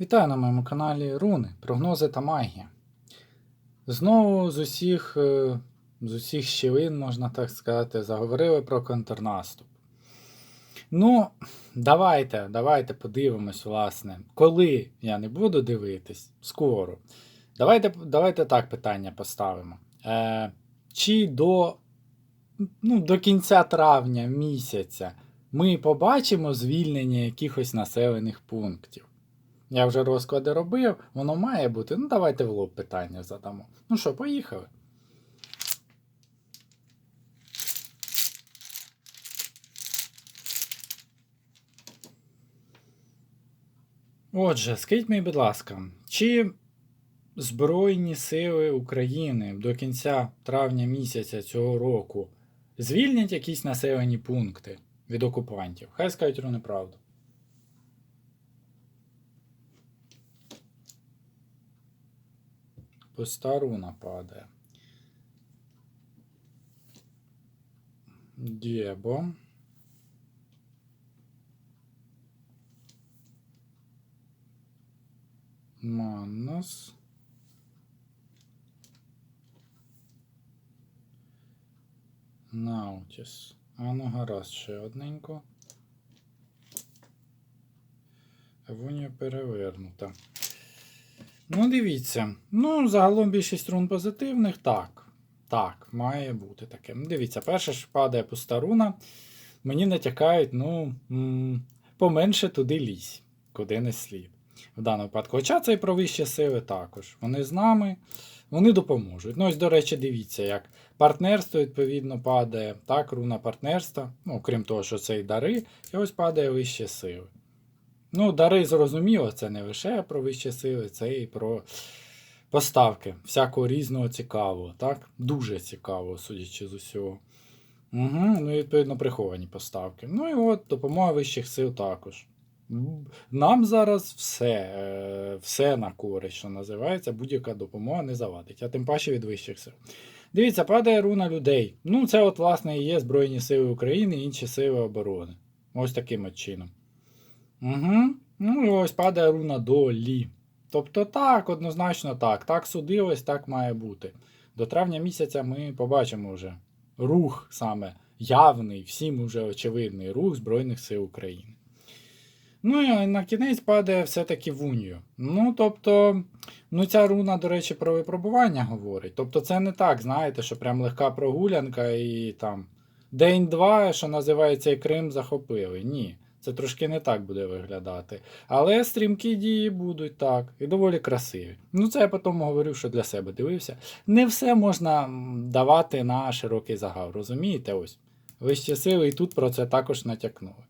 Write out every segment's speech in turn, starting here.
Вітаю на моєму каналі Руни, прогнози та магія. Знову з усіх, е, з усіх щілин, можна так сказати, заговорили про контрнаступ. Ну, давайте, давайте подивимось, власне, коли я не буду дивитись, скоро. Давайте, давайте так питання поставимо. Е, чи до, ну, до кінця травня місяця ми побачимо звільнення якихось населених пунктів? Я вже розклади робив, воно має бути. Ну, давайте в лоб питання задамо. Ну що, поїхали. Отже, скажіть мені, будь ласка, чи Збройні сили України до кінця травня місяця цього року звільнять якісь населені пункти від окупантів? Хай скажуть правду. Пуста руна падає. Дєбо. Маннос. Наутіс. А ну гаразд ще одненько. Вуня перевернута. Ну, дивіться. Ну, загалом більшість рун позитивних. Так. Так, має бути таке. Ну, дивіться, перша ж падає пуста руна. Мені натякають, ну, поменше туди лізь, куди не слід. В даному випадку. Хоча це і про вищі сили також. Вони з нами, вони допоможуть. Ну, ось, до речі, дивіться, як партнерство, відповідно, падає. Так, руна партнерства. Ну, крім того, що це і дари, і ось падає вищі сили. Ну, дари зрозуміло, це не лише про вищі сили, це і про поставки всякого різного цікавого. Так? Дуже цікаво, судячи з усього. Угу, ну і відповідно приховані поставки. Ну і от допомога вищих сил також. Нам зараз все, е, все на користь, що називається, будь-яка допомога не завадить, а тим паче від вищих сил. Дивіться, падає руна людей. Ну, це, от, власне, і є Збройні Сили України і інші сили оборони. Ось таким от чином. Угу. Ну і ось падає руна долі. Тобто так, однозначно так. Так судилось, так має бути. До травня місяця ми побачимо вже рух саме явний, всім уже очевидний рух Збройних сил України. Ну і на кінець падає все-таки в унію. Ну, тобто, ну ця руна, до речі, про випробування говорить. Тобто, це не так, знаєте, що прям легка прогулянка і там день-два, що називається, і Крим захопили. Ні. Це трошки не так буде виглядати. Але стрімкі дії будуть так, і доволі красиві. Ну, це я потім говорив, що для себе дивився. Не все можна давати на широкий загал, розумієте? Ось. Вищі сили і тут про це також натякнули.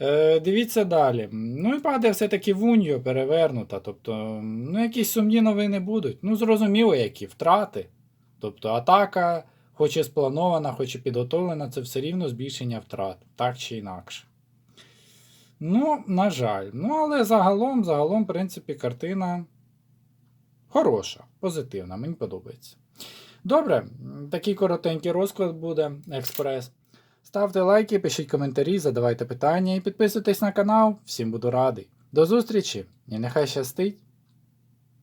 Е, дивіться далі. Ну і падає все-таки в перевернута. Тобто, ну, якісь сумні новини будуть. Ну, зрозуміло, які втрати. Тобто атака, хоч і спланована, хоч і підготовлена, це все рівно збільшення втрат, так чи інакше. Ну, на жаль. Ну, але загалом, загалом, в принципі, картина хороша, позитивна, мені подобається. Добре, такий коротенький розклад буде, експрес. Ставте лайки, пишіть коментарі, задавайте питання і підписуйтесь на канал. Всім буду радий. До зустрічі і нехай щастить!